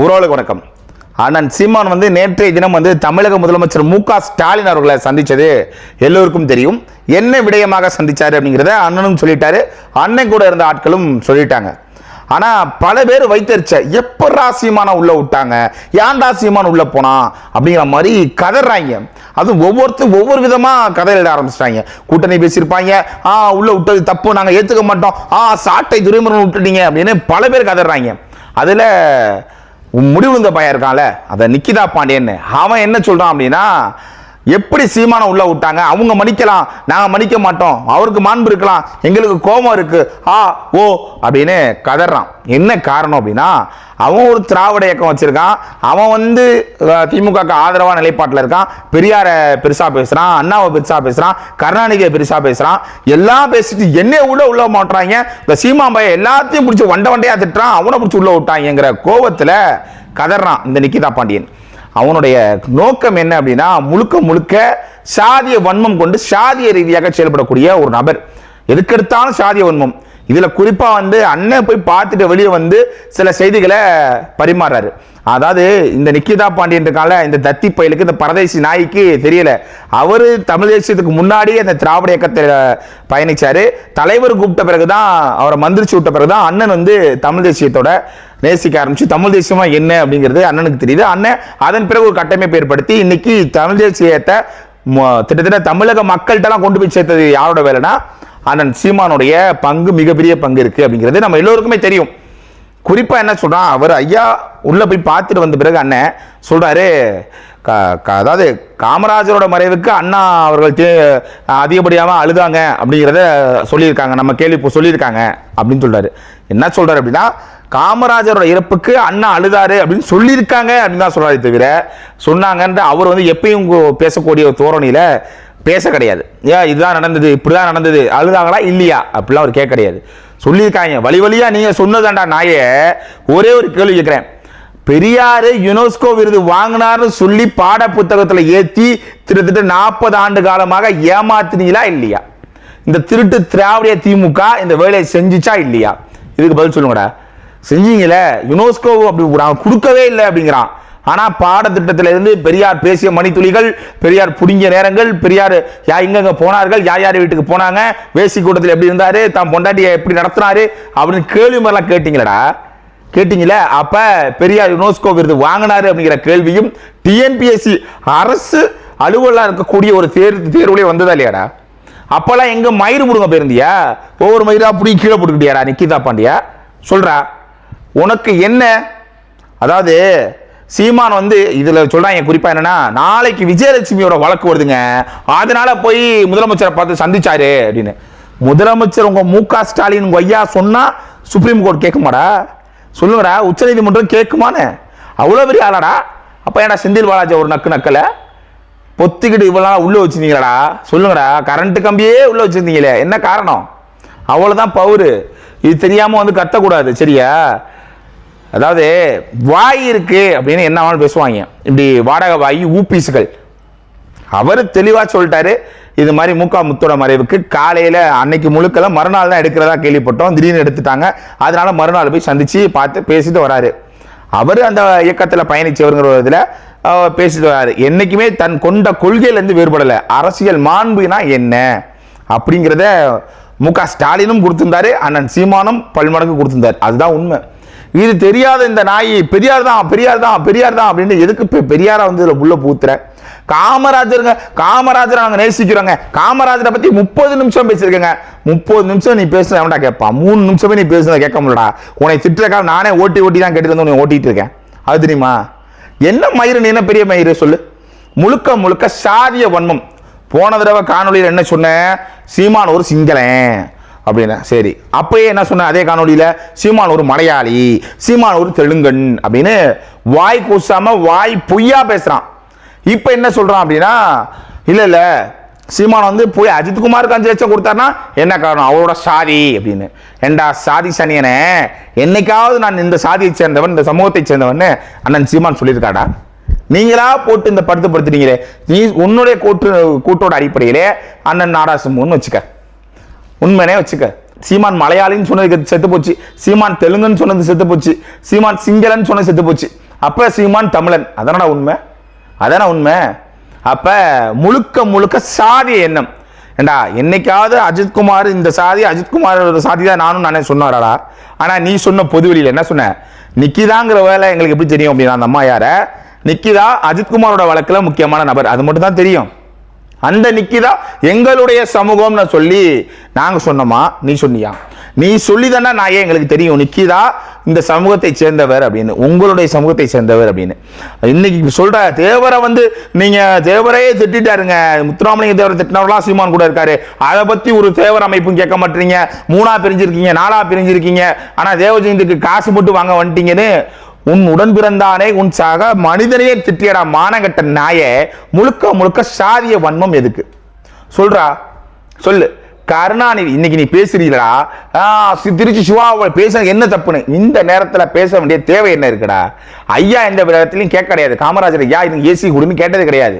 உறவுகளுக்கு வணக்கம். அண்ணன் சீமான் வந்து நேற்றைய தினம் வந்து தமிழக முதலமைச்சர் மு க ஸ்டாலின் அவர்களை சந்தித்தது எல்லோருக்கும் தெரியும். என்ன விடயமாக சந்தித்தார் அப்படிங்கிறத அண்ணனும் சொல்லிட்டாரு. அண்ணன் கூட இருந்த ஆட்களும் சொல்லிட்டாங்க. ஆனால் பல பேர் வைத்தறிச்ச எப்படா சீமான உள்ளே விட்டாங்க? ஏன்டா சீமான் உள்ளே போனான் அப்படிங்கிற மாதிரி கதறாங்க. அதுவும் ஒவ்வொருத்தரும் ஒவ்வொரு விதமாக கதையிட ஆரம்பிச்சிட்டாங்க. கூட்டணி பேசியிருப்பாங்க. ஆ உள்ளே விட்டது தப்பு நாங்கள் ஏற்றுக்க மாட்டோம். ஆ சாட்டை துரைமுருகன் விட்டுட்டீங்க அப்படின்னு பல பேர் கதறாங்க. அதில் முடிவுந்த பையன் இருக்கான்ல அதை நிக்கிதா பாண்டியன்னு. அவன் என்ன சொல்றான் அப்படின்னா எப்படி சீமான உள்ள விட்டாங்க? அவங்க மன்னிக்கலாம் நாங்கள் மன்னிக்க மாட்டோம். அவருக்கு மாண்பு இருக்கலாம் எங்களுக்கு கோபம் இருக்கு. ஆ ஓ அப்படின்னு கதறான். என்ன காரணம் அப்படின்னா அவன் ஒரு திராவிட இயக்கம் வச்சிருக்கான். அவன் வந்து திமுகக்கு ஆதரவாக நிலைப்பாட்டில் இருக்கான். பெரியாரை பெருசாக பேசுகிறான் அண்ணாவை பெருசாக பேசுகிறான் கருணாநிதியை பெருசாக பேசுகிறான் எல்லாம் பேசிட்டு என்ன உள்ள உள்ள மாட்டுறாங்க. இந்த சீமாம்பைய எல்லாத்தையும் பிடிச்சி வண்ட வண்டையாக திட்டுறான். அவனை பிடிச்சி உள்ள விட்டாங்கிற கோபத்தில் கதறான் இந்த நிக்கிதா பாண்டியன். அவனுடைய நோக்கம் என்ன அப்படின்னா முழுக்க முழுக்க சாதிய வன்மம் கொண்டு சாதிய ரீதியாக செயல்படக்கூடிய ஒரு நபர். எதுக்கெடுத்தாலும் சாதிய வன்மம். இதில் குறிப்பாக வந்து அண்ணன் போய் பார்த்துட்டு வெளியே வந்து சில செய்திகளை பரிமாறாரு அதாவது இந்த நிக்கிதா பாண்டியன்றக்கால இந்த தத்தி பயலுக்கு இந்த பரதேசி நாய்க்கு தெரியல. அவர் தமிழ் தேசியத்துக்கு முன்னாடி அந்த திராவிட இயக்கத்தில் பயணிச்சாரு. தலைவர் கூப்பிட்ட பிறகுதான் அவரை மந்திரிச்சு விட்ட பிறகுதான் அண்ணன் வந்து தமிழ் தேசியத்தோட நேசிக்க ஆரம்பிச்சு தமிழ் தேசியமா என்ன அப்படிங்கிறது அண்ணனுக்கு தெரியுது. அண்ணன் அதன் பிறகு ஒரு கட்டமைப்பு ஏற்படுத்தி இன்னைக்கு தமிழ் தேசியத்தை ம- தமிழக மக்கள்கிட்டலாம் கொண்டு போய் சேர்த்தது யாரோட வேலைனா அண்ணன் சீமானுடைய பங்கு மிகப்பெரிய பங்கு இருக்குது அப்படிங்கிறது நம்ம எல்லோருக்குமே தெரியும். குறிப்பாக என்ன சொல்கிறான் அவர் ஐயா உள்ளே போய் பார்த்துட்டு வந்த பிறகு அண்ணன் சொல்கிறாரு க- அதாவது காமராஜரோட மறைவுக்கு அண்ணா அவர்கள் தே- அதிகப்படியாக அழுதாங்க அப்படிங்கிறத சொல்லியிருக்காங்க நம்ம கேள்வி இப்போ சொல்லியிருக்காங்க அப்படின்னு சொல்கிறாரு என்ன சொல்கிறார் அப்படின்னா காமராஜரோட இறப்புக்கு அண்ணா அழுதாரு அப்படின்னு சொல்லியிருக்காங்க அப்படின்னு தான் சொல்கிறாரு தவிர சொன்னாங்கன்ற அவர் வந்து எப்பயும் பேசக்கூடிய ஒரு பேச கிடையாது. ஏன் இதுதான் நடந்தது இப்படி தான் நடந்தது அழுதாங்களா இல்லையா? அப்படிலாம் அவர் கேட்க கிடையாது. சொல்லியிருக்காங்க. வழி வழியாக நீங்கள் சொன்னதாண்டா நாயே ஒரே ஒரு கேள்வி கேட்குறேன். பெரியாரு யுனெஸ்கோ விருது வாங்கினார்னு சொல்லி பாட புத்தகத்தில் ஏற்றி கிட்டத்தட்ட நாற்பது ஆண்டு காலமாக ஏமாத்தினீங்களா இல்லையா? இந்த திருட்டு திராவிட திமுக இந்த வேலையை செஞ்சுச்சா இல்லையா? இதுக்கு பதில் சொல்லுங்கடா. செஞ்சீங்களே யுனெஸ்கோ அப்படி நாங்க கொடுக்கவே இல்லை அப்படிங்கிறான். ஆனால் பாடத்திட்டத்தில் இருந்து பெரியார் பேசிய மணித்துளிகள் பெரியார் புடுங்கிய நேரங்கள் பெரியார் யா எங்கெங்க போனார்கள் யார் யார் வீட்டுக்கு போனாங்க வேசி கூட்டத்தில் எப்படி இருந்தார் தான் பொண்டாட்டியை எப்படி நடத்தினாரு அப்படின்னு கேள்வி மாதிரிலாம் கேட்டிங்களடா. கேட்டிங்களே அப்போ பெரியார் யுனெஸ்கோ விருது வாங்கினாரு அப்படிங்கிற கேள்வியும் டிஎன்பிஎஸ்சி அரசு அலுவலாக இருக்கக்கூடிய ஒரு தேர்வு தேர்வுலேயே வந்ததா இல்லையாடா. அப்போல்லாம் எங்கே மயிறு முடுங்க போயிருந்தியா? ஒவ்வொரு மயிராக அப்படி கீழே போட்டுக்கிட்டியாடா நிக்கிதா பாண்டியா? சொல்கிறா உனக்கு என்ன? அதாவது சீமான் வந்து இதில் சொல்கிறான் என் குறிப்பாக என்னென்னா நாளைக்கு விஜயலட்சுமியோட வழக்கு வருதுங்க. அதனால் போய் முதலமைச்சரை பார்த்து சந்திச்சாரு அப்படின்னு. முதலமைச்சர் உங்கள் மு க ஸ்டாலின் உங்க ஐயா சுப்ரீம் கோர்ட் கேட்குமாடா? சொல்லுங்கடா உச்சநீதிமன்றம் கேட்குமான்னு. அவ்வளோ பெரிய ஆளாடா. அப்போ ஏன்டா செந்தில் பாலாஜி ஒரு நக்கு நக்கலை? பொத்திக்கிட்டு இவ்வளோ உள்ளே வச்சுருந்தீங்களா சொல்லுங்கடா கரண்ட்டு கம்பியே உள்ளே வச்சுருந்தீங்களே என்ன காரணம்? அவ்வளோதான் பவுரு. இது தெரியாமல் வந்து கத்தக்கூடாது சரியா? அதாவது வாய் இருக்கு அப்படின்னு என்ன வேணாலும் பேசுவாங்க. இப்படி வாடகை வாய் ஊப்பீஸுகள். அவர் தெளிவாக சொல்லிட்டாரு. இது மாதிரி மூக்கா முத்தோட மறைவுக்கு காலையில் அன்னைக்கு முழுக்கல மறுநாள் தான் எடுக்கிறதா கேள்விப்பட்டோம். திடீர்னு எடுத்துட்டாங்க. அதனால மறுநாள் போய் சந்திச்சு பார்த்து பேசிட்டு வராரு. அவர் அந்த இயக்கத்தில் பயணிச்சவருங்கிற ஒரு பேசிட்டு வராரு. என்றைக்குமே தன் கொண்ட கொள்கையிலேருந்து வேறுபடலை. அரசியல் மாண்புனா என்ன? அப்படிங்கிறத மு க ஸ்டாலினும் கொடுத்திருந்தாரு. அண்ணன் சீமானும் பல்மடங்கு கொடுத்திருந்தாரு. அதுதான் உண்மை. இது தெரியாத இந்த நாய் பெரியார் தான் பெரியார் தான் பெரியார் தான் அப்படின்னு எதுக்கு பெரியாரா வந்து இதில் உள்ள பூத்துற காமராஜருங்க காமராஜரை நாங்க நேசிக்கிறோங்க. காமராஜரை பத்தி முப்பது நிமிஷம் பேசியிருக்கேங்க. முப்பது நிமிஷம் நீ பேசுன எவன்டா கேட்பான்? மூணு நிமிஷமே நீ பேசுனதை கேட்க முடியலடா. உன்னை திட்டுறக்கா நானே ஓட்டி ஓட்டி தான் கேட்டு வந்து உன்னை ஓட்டிட்டு இருக்கேன். அது தெரியுமா? என்ன மயிறு நீ என்ன பெரிய மயிறு சொல்லு? முழுக்க முழுக்க சாதிய வன்மம். போன தடவை காணொளியில் என்ன சொன்னேன்? சீமான் ஒரு சிங்களன். அப்படின்னு. சரி அப்பயே என்ன சொன்ன? அதே காணொலியில் சீமான் ஒரு மலையாளி சீமான் ஒரு தெலுங்கன் அப்படின்னு வாய் கூசாமல் வாய் பொய்யா பேசுகிறான் இப்போ என்ன சொல்கிறான் அப்படின்னா இல்லை இல்லை சீமான் வந்து போய் அஜித்குமாருக்கு அஞ்சு லட்சம் கொடுத்தாருன்னா என்ன காரணம்? அவரோட சாதி அப்படின்னு. ஏண்டா சாதி சனியனே என்னைக்காவது நான் இந்த சாதியை சேர்ந்தவன் இந்த சமூகத்தை சேர்ந்தவன் அண்ணன் சீமான் சொல்லியிருக்காடா? நீங்களா போட்டு இந்த படுத்து படுத்துட்டீங்களே? நீ உன்னுடைய கூட்டு கூட்டோட அடிப்படையிலே அண்ணன் நாடாசம்பூன்னு வச்சுக்க. உண்மைனே வச்சுக்க. சீமான் மலையாளின்னு சொன்னது செத்து போச்சு. சீமான் தெலுங்குன்னு சொன்னது செத்து போச்சு. சீமான் சிங்களன்னு சொன்னது செத்து போச்சு. அப்போ சீமான் தமிழன். அதானடா உண்மை? அதான உண்மை? அப்போ முழுக்க முழுக்க சாதிய எண்ணம். ஏண்டா என்னைக்காவது அஜித்குமார் இந்த சாதி அஜித்குமார் சாதி தான் நானும் நானே சொன்னாராடா. ஆனால் நீ சொன்ன பொதுவெளியில் என்ன சொன்ன? நிக்கிதாங்கிற வேலை எங்களுக்கு எப்படி தெரியும் அப்படின்னா அந்த அம்மா யாரை? நிக்கிதா அஜித்குமாரோட வழக்கில் முக்கியமான நபர். அது மட்டும் தான் தெரியும். அந்த நிக்கிதா எங்களுடைய சமூகம்னு சொல்லி நாங்க சொன்னோமா? நீ சொன்னியா? நீ சொல்லி தானே நான் ஏன் எங்களுக்கு தெரியும்? நிக்கிதா இந்த சமூகத்தை சேர்ந்தவர் அப்படின்னு உங்களுடைய சமூகத்தை சேர்ந்தவர் அப்படின்னு. இன்னைக்கு சொல்ற தேவரை வந்து நீங்க தேவரையே திட்டாருங்க முத்துராமலிங்க தேவரை திட்டினவர்களா சீமான் கூட இருக்காரு. அதை பத்தி ஒரு தேவர் அமைப்பும் கேட்க மாட்டீங்க. மூணா பிரிஞ்சிருக்கீங்க நாலா பிரிஞ்சிருக்கீங்க. ஆனா தேவஜெயந்திக்கு காசு மட்டும் வாங்க வந்துட்டீங்கன்னு உன் உடன் பிறந்தானே உன் சக மனிதனையே திட்டியடா மானங்கட்ட நாய முழுக்க முழுக்க சாதிய வன்மம் எதுக்கு? சொல்றா சொல்லு. கருணாநிதி இன்னைக்கு நீ பேசுறீங்களா? திருச்சி சிவா பேச என்ன தப்புன்னு? இந்த நேரத்தில் பேச வேண்டிய தேவை என்ன இருக்குடா? ஐயா எந்த விதத்திலையும் கேட்க கிடையாது. காமராஜர் ஐயா இது ஏசி கொடுன்னு கேட்டது கிடையாது.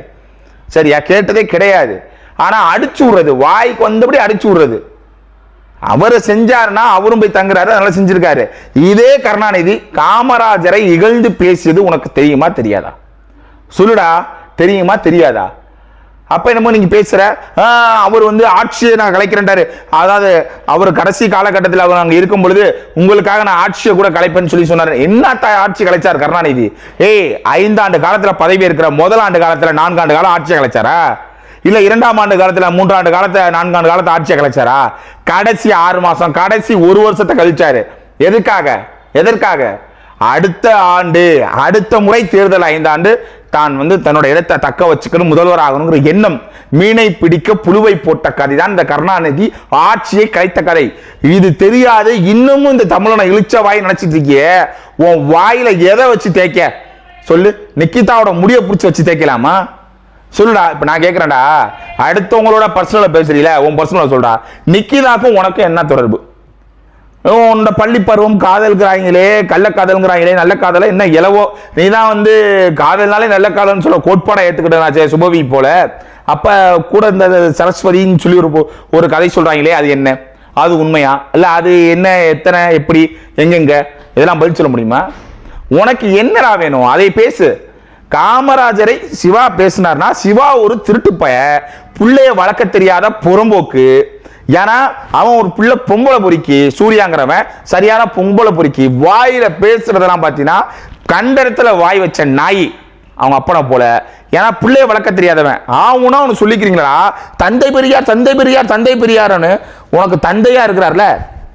சரியா? கேட்டதே கிடையாது. ஆனால் அடிச்சு விடுறது வாய்க்கு வந்தபடி அடிச்சு விடுறது. அவரை செஞ்சாருன்னா அவரும் போய் தங்குறாரு அதனால செஞ்சிருக்காரு. இதே கருணாநிதி காமராஜரை இகழ்ந்து பேசியது உனக்கு தெரியுமா தெரியாதா? சொல்லுடா தெரியுமா தெரியாதா? அப்ப என்னமோ நீங்க பேசுற அவர் வந்து ஆட்சியை நான் கலைக்கிறேன்டாரு. அதாவது அவர் கடைசி காலகட்டத்தில் அவர் அங்கே இருக்கும் பொழுது உங்களுக்காக நான் ஆட்சியை கூட கலைப்பேன்னு சொல்லி சொன்னார். என்ன ஆட்சி கலைச்சார் கருணாநிதி? ஏய் ஐந்தாண்டு காலத்துல பதவி இருக்கிற முதல் ஆண்டு காலத்துல நான்காண்டு காலம் ஆட்சியை கலைச்சாரா? இல்லை இரண்டாம் ஆண்டு காலத்தில் மூன்றாண்டு காலத்தை நான்காண்டு காலத்தை ஆட்சியை கலைச்சாரா? கடைசி ஆறு மாதம் கடைசி ஒரு வருஷத்தை கழிச்சாரு. எதுக்காக? எதற்காக? அடுத்த ஆண்டு அடுத்த முறை தேர்தல் ஐந்தாண்டு தான் வந்து தன்னோட இடத்தை தக்க வச்சுக்கணும் முதல்வர் ஆகணுங்கிற எண்ணம். மீனை பிடிக்க புழுவை போட்ட கதை தான் இந்த கருணாநிதி ஆட்சியை கலைத்த கதை. இது தெரியாது இன்னமும் இந்த தமிழனை இழிச்ச வாய் நினைச்சிட்டு இருக்கியே. உன் வாயில எதை வச்சு தேய்க்க? சொல்லு. நிக்கிதாவோட முடிய பிடிச்சி வச்சு தேய்க்கலாமா? சொல்லுடா இப்போ நான் கேட்குறேன்டா அடுத்தவங்களோட பர்சனல பேசுறீல உன் பர்சனலாக சொல்கிறா நிக்கிதாக்கும் உனக்கும் என்ன தொடர்பு? உன்னோட பள்ளி பருவம் காதல்கிறாங்களே கள்ள காதல்ங்கிறாங்களே நல்ல காதல என்ன இலவோ நீ தான் வந்து காதல்னாலே நல்ல காதல்னு சொல்ல கோட்பாடை ஏற்றுக்கிட்டேன் சுபவி போல. அப்போ கூட இந்த சரஸ்வதின்னு சொல்லி ஒரு ஒரு கதை சொல்கிறாங்களே அது என்ன? அது உண்மையா? இல்லை அது என்ன எத்தனை எப்படி எங்கெங்க? இதெல்லாம் பதில் சொல்ல முடியுமா? உனக்கு என்னடா வேணும்? அதை பேசு. காமராஜரை சிவா பேசினார்னா சிவா ஒரு திருட்டு பய பிள்ளைய வளர்க்க தெரியாத புறம்போக்கு. ஏன்னா அவன் ஒரு பிள்ளை பொம்பளை பொறுக்கி சூர்யாங்கிறவன் சரியான பொம்பளை பொறுக்கி வாயில பேசுறதெல்லாம் பார்த்தீங்கன்னா கண்டத்துல வாய் வச்ச நாய் அவங்க அப்பனை போல. ஏன்னா பிள்ளைய வளர்க்க தெரியாதவன். ஆவுனா அவனு சொல்லிக்கிறீங்களா? தந்தை பெரியார் தந்தை பெரியார் தந்தை பெரியார்னு உனக்கு தந்தையா இருக்கிறார்ல?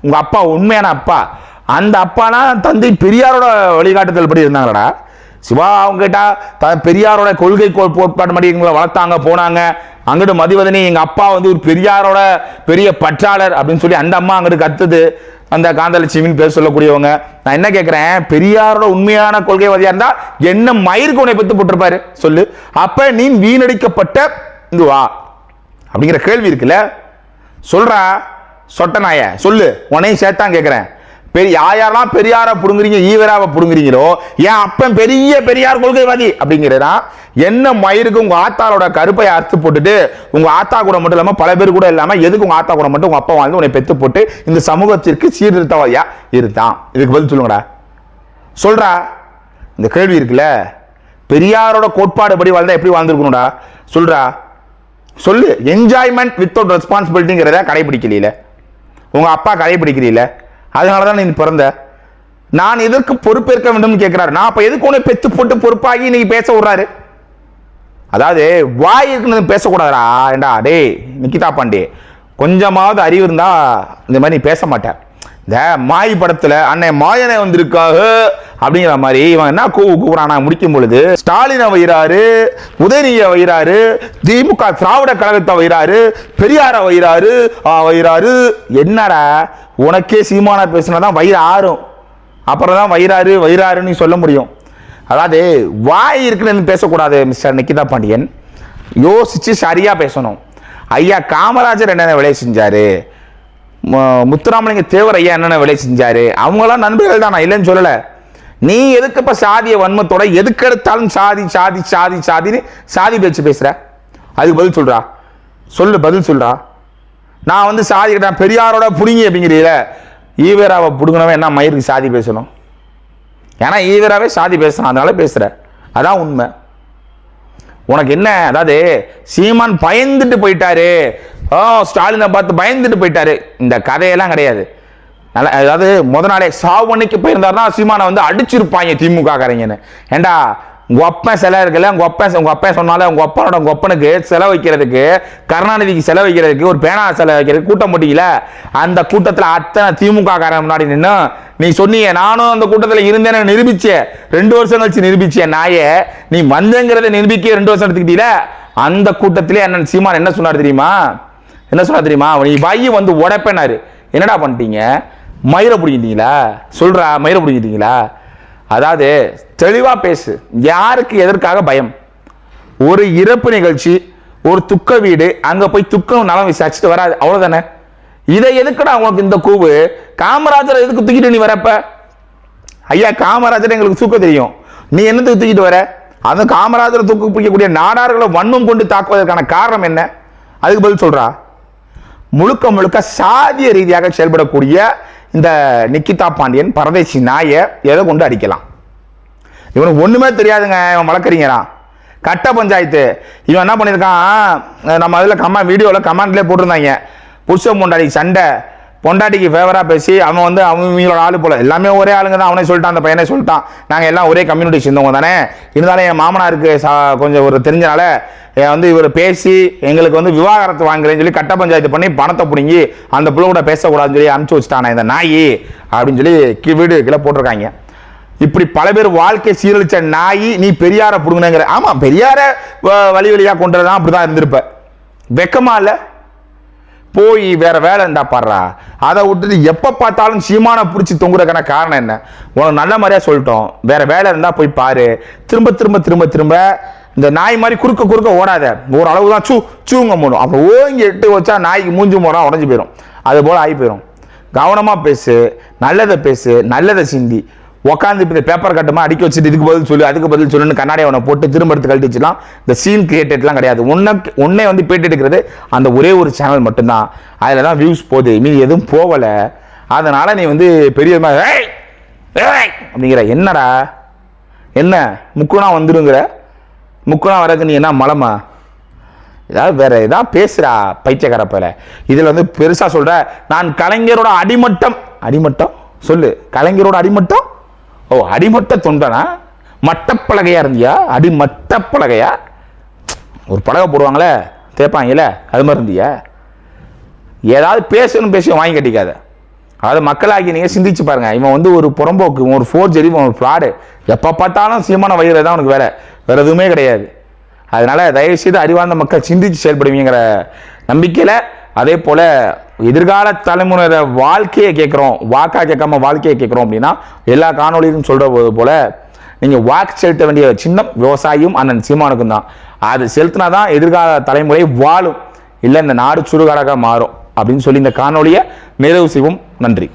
உங்க அப்பா உண்மையான அப்பா. அந்த அப்பானா தந்தை பெரியாரோட வழிகாட்டுதல் படி இருந்தாங்களடா? சிவா அவங்க த பெரியாரோட கொள்கை கோட்பாடு மாதிரி எங்களை வளர்த்தாங்க போனாங்க. அங்கிட்டு மதிவதனி எங்கள் அப்பா வந்து ஒரு பெரியாரோட பெரிய பற்றாளர் அப்படின்னு சொல்லி அந்த அம்மா அங்கிட்டு கத்துது. அந்த காந்தலட்சுமின்னு பேர் சொல்லக்கூடியவங்க. நான் என்ன கேட்குறேன் பெரியாரோட உண்மையான கொள்கைவாதியாக இருந்தால் என்ன மயிருக்கு உன்னை பெத்து போட்டிருப்பாரு? சொல்லு. அப்போ நீ வீணடிக்கப்பட்ட இதுவா அப்படிங்கிற கேள்வி இருக்குல்ல? சொல்கிறா சொட்டநாய. சொல்லு. உனையும் சேர்த்தான் கேட்குறேன் பெரிய யாரெல்லாம் பெரியாரை பிடுங்குறீங்க ஈவராவை புடுங்குறீங்களோ என் அப்பன் பெரிய பெரியார் கொள்கைவாதி அப்படிங்கிறதா என்ன மயிருக்கு உங்க ஆத்தாரோட கருப்பை அறுத்து போட்டுட்டு உங்க ஆத்தா கூட மட்டும் இல்லாம பல பேர் கூட இல்லாம எதுக்கு உங்க ஆத்தா கூட மட்டும் உங்க அப்பா வாழ்ந்து உன்னை பெத்து போட்டு இந்த சமூகத்திற்கு சீர்திருத்தவாதியா? இருந்தான் இதுக்கு பதில் சொல்லுங்கடா. சொல்றா. இந்த கேள்வி இருக்குல்ல. பெரியாரோட கோட்பாடு படி வாழ்ந்தா எப்படி வாழ்ந்துருக்கணும்டா? சொல்றா. சொல்லு. என்ஜாய்மெண்ட் வித்தவுட் ரெஸ்பான்சிபிலிட்டிங்கிறத கடைபிடிக்கலையில. உங்க அப்பா கடைபிடிக்கிறீங்களே அதனால தான் நீ பிறந்த. நான் எதற்கு பொறுப்பேற்க வேண்டும் கேட்கிறாரு நான் அப்போ எதுக்கு உன்னை பெத்து போட்டு பொறுப்பாகி இன்னைக்கு பேச விடுறாரு? அதாவது வாய் இருக்குன்னு பேசக்கூடாதுடா. ஏண்டா? டேய் நிக்கிதா பாண்டே. கொஞ்சமாவது அறிவு இருந்தால் இந்த மாதிரி நீ பேச மாட்டேன் இந்த மாய் படத்துல அன்னை மாயனை வந்திருக்காக அப்படிங்கிற மாதிரி இவன் என்ன கூவு கூவுறானா முடிக்கும் பொழுது ஸ்டாலினை வைகிறாரு உதயநிதியை வைறாரு திமுக திராவிட கழகத்தை வைறாரு பெரியாரை வைறாரு ஆ, என்னடா? உனக்கே சீமானா பேசினாதான் வயிறு ஆறும். அப்புறம் தான் வயிறாரு வைராருன்னு சொல்ல முடியும். அதாவது வாய் இருக்குன்னு பேசக்கூடாது மிஸ்டர் நிக்கிதா பாண்டியன். யோசிச்சு சரியாக பேசணும். ஐயா காமராஜர் என்னென்ன வேலையை செஞ்சாரு? முத்துராமலிங்க தேவர் ஐயா என்னென்ன வேலை செஞ்சார்? அவங்களாம் நண்பர்கள் தான் நான் இல்லைன்னு சொல்லலை. நீ எதுக்கு இப்போ சாதிய வன்மத்தோட எதுக்கு எடுத்தாலும் சாதி சாதி சாதி சாதின்னு சாதி பேச்சு பேசுகிற அதுக்கு பதில் சொல்கிறா சொல்லு பதில் சொல்கிறா நான் வந்து சாதி நான் பெரியாரோட புடுங்கி அப்படிங்கிறீல. ஈவேராவை பிடுங்கினவன் என்ன மயிருக்கு சாதி பேசணும்? ஏன்னா ஈவேராவே சாதி பேசுகிறான் அதனால பேசுகிற அதான் உண்மை. உனக்கு என்ன? அதாவது சீமான் பயந்துட்டு போயிட்டாரு. ஓ ஸ்டாலினை பார்த்து பயந்துட்டு போயிட்டாரு. இந்த கதையெல்லாம் கிடையாது. நல்லா அதாவது முத நாளே சாவணிக்கு போயிருந்தாருன்னா சீமானை வந்து அடிச்சிருப்பாங்க திமுக காரங்கன்னு ஏண்டா உங்கள் அப்பன் சிலை இருக்குல்ல உங்கள் அப்பன் உங்கள் அப்பன் சொன்னால உங்கள் அப்பனோட உங்கள் அப்பனுக்கு செலவு வைக்கிறதுக்கு கருணாநிதிக்கு செலவு வைக்கிறதுக்கு ஒரு பேனா செலவு வைக்கிறதுக்கு கூட்டம் முடியல அந்த கூட்டத்தில் அத்தனை திமுக காரன் முன்னாடி நின்று நீ சொன்னியே நானும் அந்த கூட்டத்தில் இருந்தேன்னு நிரூபிச்சே ரெண்டு வருஷம் கழிச்சு நிரூபிச்சே நாயே நீ வந்தங்கிறத நிரூபிக்க ரெண்டு வருஷம் எடுத்துக்கிட்டீல அந்த கூட்டத்திலே அண்ணன் சீமான் என்ன சொன்னார் தெரியுமா? என்ன சொன்னார் தெரியுமா? நீ வாயி வந்து உடைப்பேனாரு என்னடா பண்ணிட்டீங்க? மயிரை பிடிக்கிட்டீங்களா சொல்கிறா மயிரை பிடிக்கிட்டீங்களா அதாவது தெளிவாக பேசு. யாருக்கு எதற்காக பயம்? ஒரு இறப்பு நிகழ்ச்சி ஒரு துக்க வீடு அங்கே போய் துக்கம் நலம் விசாரிச்சுட்டு வராது. அவ்வளோதானே இதை எதுக்குடா உனக்கு இந்த கூவு? காமராஜர் எதுக்கு தூக்கிட்டு நீ வரப்ப? ஐயா காமராஜர் எங்களுக்கு தூக்க தெரியும். நீ என்னத்துக்கு தூக்கிட்டு வர? அந்த காமராஜரை தூக்கு பிடிக்கக்கூடிய நாடார்களை வன்மம் கொண்டு தாக்குவதற்கான காரணம் என்ன? அதுக்கு பதில் சொல்றா. முழுக்க முழுக்க சாதிய ரீதியாக செயல்படக்கூடிய இந்த நிக்கிதா பாண்டியன் பரதேசி நாயை எதை கொண்டு அடிக்கலாம்? இவனுக்கு ஒன்றுமே தெரியாதுங்க இவன் வழக்கறிஞரான் கட்ட பஞ்சாயத்து. இவன் என்ன பண்ணியிருக்கான்? நம்ம அதில் கம்மா வீடியோவில் கமெண்ட்லேயே போட்டிருந்தாங்க. புருஷ முண்டாடி சண்டை. பொண்டாட்டிக்கு ஃபேவராக பேசி அவன் வந்து அவங்களோட ஆளு போல. எல்லாமே ஒரே ஆளுங்க தான் அவனே சொல்லிட்டான் அந்த பையனே சொல்லிட்டான். நாங்கள் எல்லாம் ஒரே கம்யூனிட்டி சேர்ந்தவங்க தானே. இருந்தாலும் என் மாமனாருக்கு சா கொஞ்சம் ஒரு தெரிஞ்சனால வந்து இவர் பேசி எங்களுக்கு வந்து விவாகரத்து வாங்குறேன்னு சொல்லி கட்ட பஞ்சாயத்து பண்ணி பணத்தை பிடுங்கி அந்த பிள்ளை கூட பேசக்கூடாதுன்னு சொல்லி அனுப்பிச்சு வச்சுட்டானே இந்த நாயி அப்படின்னு சொல்லி கி வீடு கீழே போட்டிருக்காங்க. இப்படி பல பேர் வாழ்க்கை சீரழிச்ச நாயி நீ பெரியாரை புடுங்கினங்கிற ஆமாம் பெரியாரை வ- வழி வழியா அப்படி அப்படிதான் இருந்திருப்ப. வெக்கமா இல்லை? போய் வேற வேலை இருந்தா பாடுறா. அதை விட்டுட்டு எப்போ பார்த்தாலும் சீமானை பிடிச்சி தொங்குறதுக்கான காரணம் என்ன? உனக்கு நல்ல மாதிரியா சொல்லிட்டோம். வேற வேலை இருந்தா போய் பாரு. திரும்ப திரும்ப திரும்ப திரும்ப இந்த நாய் மாதிரி குறுக்க குறுக்க ஓடாத. ஒரு அளவு தான் சூ சூங்க போடும் அப்புறம் ஓங்கி எட்டு வச்சா நாய்க்கு மூஞ்சி போனால் உடஞ்சி போயிடும் அது போல் ஆகி போயிடும் கவனமாக பேசு. நல்லதை பேசு. நல்லதை சிந்தி. உட்காந்து இப்போ பேப்பர் கட்டுமா அடிக்க வச்சுட்டு இதுக்கு பதில் சொல்லு அதுக்கு பதில் சொல்லுன்னு கண்ணாடி அவனை போட்டு திரும்ப எடுத்து கழட்டி வச்சுலாம் இந்த சீன் கிரியேட்டட்லாம் கிடையாது. உன்னை உன்னை வந்து பேட்டி எடுக்கிறது அந்த ஒரே ஒரு சேனல் மட்டும்தான். அதில் தான் வியூஸ் போகுது. மீதி எதுவும் போகலை. அதனால் நீ வந்து பெரிய ஏய் ஏய்! அப்படிங்கிற. என்னடா? என்ன? முக்குனா வந்துருங்கிற. முக்குனா வரதுக்கு நீ என்ன மலமா? ஏதாவது வேற ஏதாவது பேசுகிறா பைத்தியக்கார போல. இதில் வந்து பெருசாக சொல்கிற நான் கலைஞரோட அடிமட்டம். அடிமட்டம்? சொல்லு. கலைஞரோட அடிமட்டம்? ஓ அடிமட்ட தொண்டனா? மட்டப்பலகையா இருந்தியா? அடிமட்டப்பலகையா? ஒரு பலகை போடுவாங்களே தேப்பாங்கல்ல அது மாதிரி இருந்தியா? ஏதாவது பேசணும் பேசி வாங்கி கட்டிக்காத. அதாவது மக்களாகி நீங்கள் சிந்திச்சு பாருங்க. இவன் வந்து ஒரு புறம்போக்கு ஒரு ஃபோர்ஜரி ஜெரி ஒரு ஃப்ராடு எப்போ பார்த்தாலும் சீமான வயிறு தான் உனக்கு வேலை. வேறு எதுவுமே கிடையாது. அதனால் தயவு செய்து அறிவார்ந்த மக்கள் சிந்திச்சு செயல்படுவீங்கிற நம்பிக்கையில் அதே போல் எதிர்கால தலைமுறை வாழ்க்கையை கேட்குறோம். வாக்கா கேட்காம வாழ்க்கையை கேட்குறோம் அப்படின்னா எல்லா காணொலியும் சொல்கிற போது போல நீங்கள் வாக்கு செலுத்த வேண்டிய சின்னம் விவசாயியும் அண்ணன் சீமானுக்கும் தான். அது செலுத்தினா தான் எதிர்கால தலைமுறை வாழும். இல்லை இந்த நாடு சுடுகாடாக மாறும் அப்படின்னு சொல்லி இந்த காணொலியை நிறைவு செய்வோம். நன்றி.